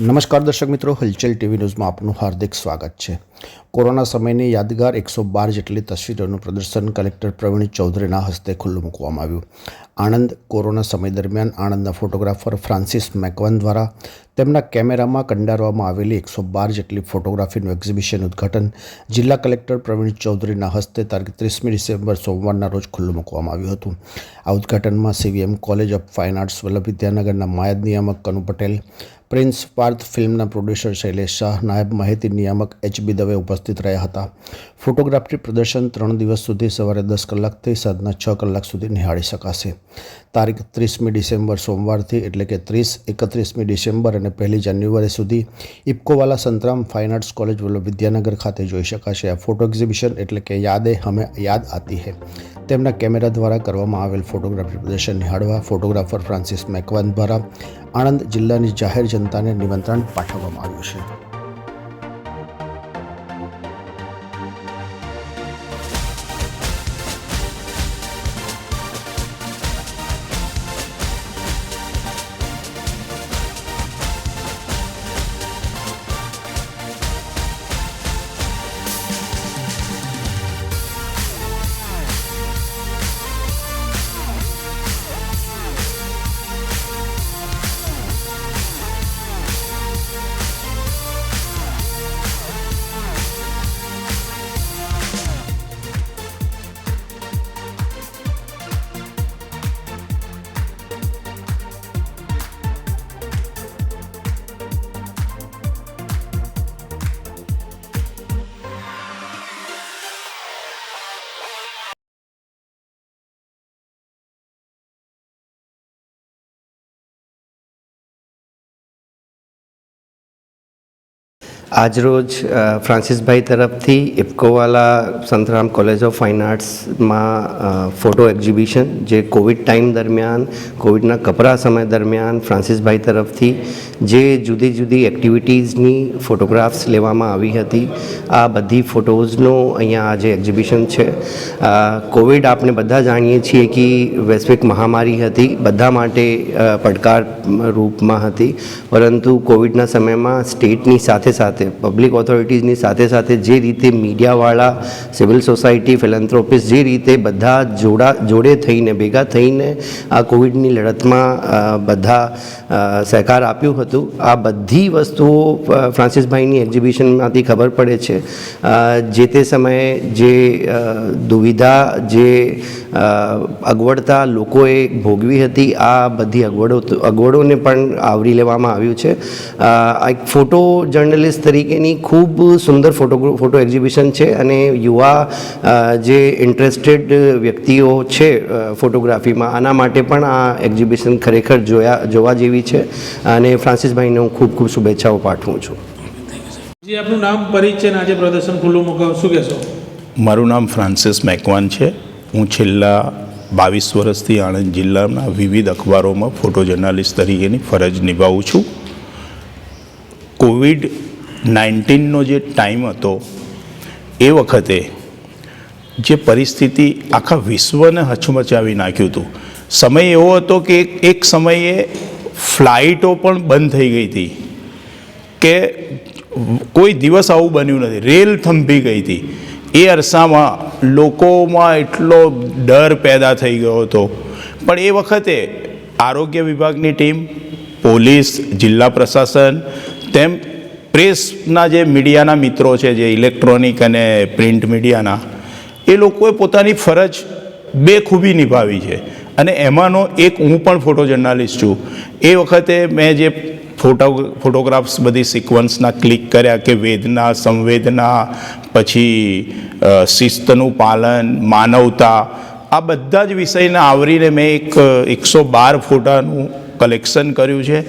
નમસ્કાર દર્શક મિત્રો, હલચલ ટીવી ન્યૂઝમાં આપનું હાર્દિક સ્વાગત છે. કોરોના સમયની યાદગાર એકસો બાર જેટલી તસવીરોનું પ્રદર્શન કલેક્ટર પ્રવીણ ચૌધરીના હસ્તે ખુલ્લું મૂકવામાં આવ્યું. આણંદ કોરોના સમય દરમિયાન આણંદના ફોટોગ્રાફર ફ્રાન્સિસ મેકવન દ્વારા તેમના કેમેરામાં કંડારવામાં આવેલી એકસો બાર જેટલી ફોટોગ્રાફીનું એક્ઝિબિશન ઉદ્ઘાટન જિલ્લા કલેક્ટર પ્રવીણ ચૌધરીના હસ્તે તારીખ ત્રીસમી ડિસેમ્બર સોમવારના રોજ ખુલ્લું મૂકવામાં આવ્યું હતું. આ ઉદ્ઘાટનમાં CVM college of fine arts Vallabh વિદ્યાનગરના માયદ નિયામક કનુ પટેલ પ્રિન્સ પાર્થ ફિલ્મના પ્રોડ્યુસર શૈલેષ શાહ, નાયબ માહિતી નિયામક એચ બી દવે ઉપસ્થિત રહ્યા હતા. ફોટોગ્રાફી પ્રદર્શન ત્રણ દિવસ સુધી સવારે દસ કલાકથી સાંજના છ કલાક સુધી નિહાળી શકાશે. તારીખ ત્રીસમી ડિસેમ્બર સોમવારથી એટલે કે ત્રીસ, એકત્રીસમી ડિસેમ્બર અને પહેલી જાન્યુઆરી સુધી Ipcowala Santram fine arts college Vidyanagar ખાતે જોઈ શકાશે. આ ફોટો એક્ઝિબિશન એટલે કે યાદે હમે યાદ આતી હૈ. તેમના કેમેરા દ્વારા કરવામાં આવેલ ફોટોગ્રાફી પ્રદર્શન નિહાળવા ફોટોગ્રાફર ફ્રાન્સિસ મેકવાન દ્વારા આણંદ જિલ્લાની જાહેર જનતાને નિમંત્રણ પાઠવવામાં આવ્યું છે. આજરોજ ફ્રાન્સિસભાઈ તરફથી Ipcowala Santram college of fine આર્ટ્સમાં photo exhibition જે કોવિડ ટાઈમ દરમિયાન, કોવિડના કપરા સમય દરમિયાન ફ્રાન્સિસભાઈ તરફથી જે જુદી જુદી એક્ટિવિટીઝની ફોટોગ્રાફ્સ લેવામાં આવી હતી. આ બધી ફોટોઝનો અહીંયા આજે એક્ઝિબિશન છે. કોવિડ આપણે બધા જાણીએ છીએ કે વૈશ્વિક મહામારી હતી, બધા માટે પડકાર રૂપમાં હતી. પરંતુ કોવિડના સમયમાં સ્ટેટની સાથે સાથે પબ્લિક ઓથોરિટીઝની સાથે સાથે જે રીતે મીડિયાવાળા સિવિલ સોસાયટી ફિલન્થ્રોપિસ્ટ જે રીતે બધા જોડા, જોડે થઈને, ભેગા થઈને આ કોવિડની લડતમાં બધા સહકાર આપ્યું હતું, આ બધી વસ્તુઓ ફ્રાન્સિસભાઈની એક્ઝિબિશનમાંથી ખબર પડે છે. જે તે સમયે જે દુવિધા, જે અગવડતા લોકોએ ભોગવી હતી, આ બધી અગવડો, અગવડોને પણ આવરી લેવામાં આવ્યું છે. એક ફોટો જર્નલિસ્ટ તરીકેની ખૂબ સુંદર ફોટો ફોટો એક્ઝિબિશન છે અને યુવા જે ઇન્ટરેસ્ટેડ વ્યક્તિઓ છે ફોટોગ્રાફીમાં આના માટે પણ આ એક્ઝિબિશન ખરેખર જોયા જોવા જેવી છે. અને ફ્રાન્સિસભાઈને હું ખૂબ ખૂબ શુભેચ્છાઓ પાઠવું છું. જી આપનું નામ પરિચય આજે પ્રદર્શન ખુલ્લું મુકાવ શું કહેશો? મારું નામ ફ્રાન્સિસ મેકવાન છે. હું છેલ્લા બાવીસ વર્ષથી આણંદ જિલ્લાના વિવિધ અખબારોમાં ફોટો જર્નાલિસ્ટ તરીકેની ફરજ નિભાવું છું. કોવિડ નાઇન્ટીનનો જે ટાઈમ હતો, એ વખતે જે પરિસ્થિતિ આખા વિશ્વને હચમચાવી નાખ્યું હતું. સમય એવો હતો કે એક સમયે ફ્લાઇટો પણ બંધ થઈ ગઈ હતી. કે કોઈ દિવસ આવું બન્યું નથી. રેલ થંભી ગઈ હતી. એ અરસામાં લોકોમાં એટલો ડર પેદા થઈ ગયો હતો. પણ એ વખતે આરોગ્ય વિભાગની ટીમ, પોલીસ, જિલ્લા પ્રશાસન, તેમ પ્રેસના જે મીડિયાના મિત્રો છે, જે ઇલેક્ટ્રોનિક અને પ્રિન્ટ મીડિયાના, એ લોકોએ પોતાની ફરજ બેખૂબી નિભાવી છે. અને એમાંનો એક હું પણ ફોટો જર્નાલિસ્ટ છું. એ વખતે મેં જે ફોટો, ફોટોગ્રાફ્સ બધી સિક્વન્સના ક્લિક કર્યા કે વેદના, સંવેદના, પછી શિસ્તનું પાલન, માનવતા, આ બધા જ વિષયને આવરીને મેં એક એકસો બાર ફોટાનું કલેક્શન કર્યું છે.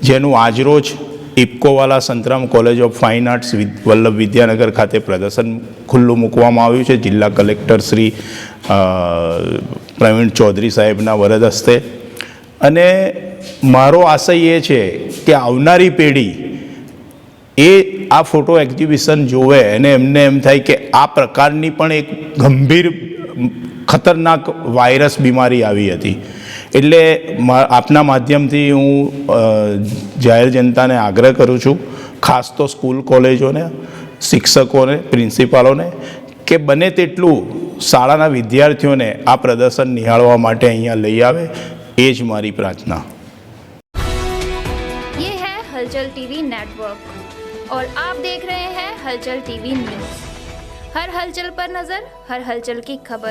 જેનું આજરોજ Ipcowala Santram college of fine arts Vallabh Vidyanagar ખાતે પ્રદર્શન ખુલ્લું મૂકવામાં આવ્યું છે. જિલ્લા કલેક્ટર શ્રી પ્રવીણ ચૌધરી સાહેબના વરદ હસ્તે. અને મારો આશય એ છે કે આવનારી પેઢી એ આ ફોટો એક્ઝિબિશન જોવે અને એમને એમ થાય કે આ પ્રકારની પણ એક ગંભીર, ખતરનાક વાયરસ બીમારી આવી હતી. એટલે મા- આપના માધ્યમથી હું અ, જાહેર જનતાને આગ્રહ કરું છું ખાસ તો સ્કૂલ કોલેજોને શિક્ષકોને પ્રિન્સિપાલોને કે બને તેટલું શાળાના વિદ્યાર્થીઓને આ પ્રદર્શન નિહાળવા માટે અહીંયા લઈ આવે એ જ મારી પ્રાર્થના ये है हलचल टीवी नेटवर्क और आप देख रहे हैं हलचल टीवी न्यूज हर हलचल पर नजर हर हलचल की खबर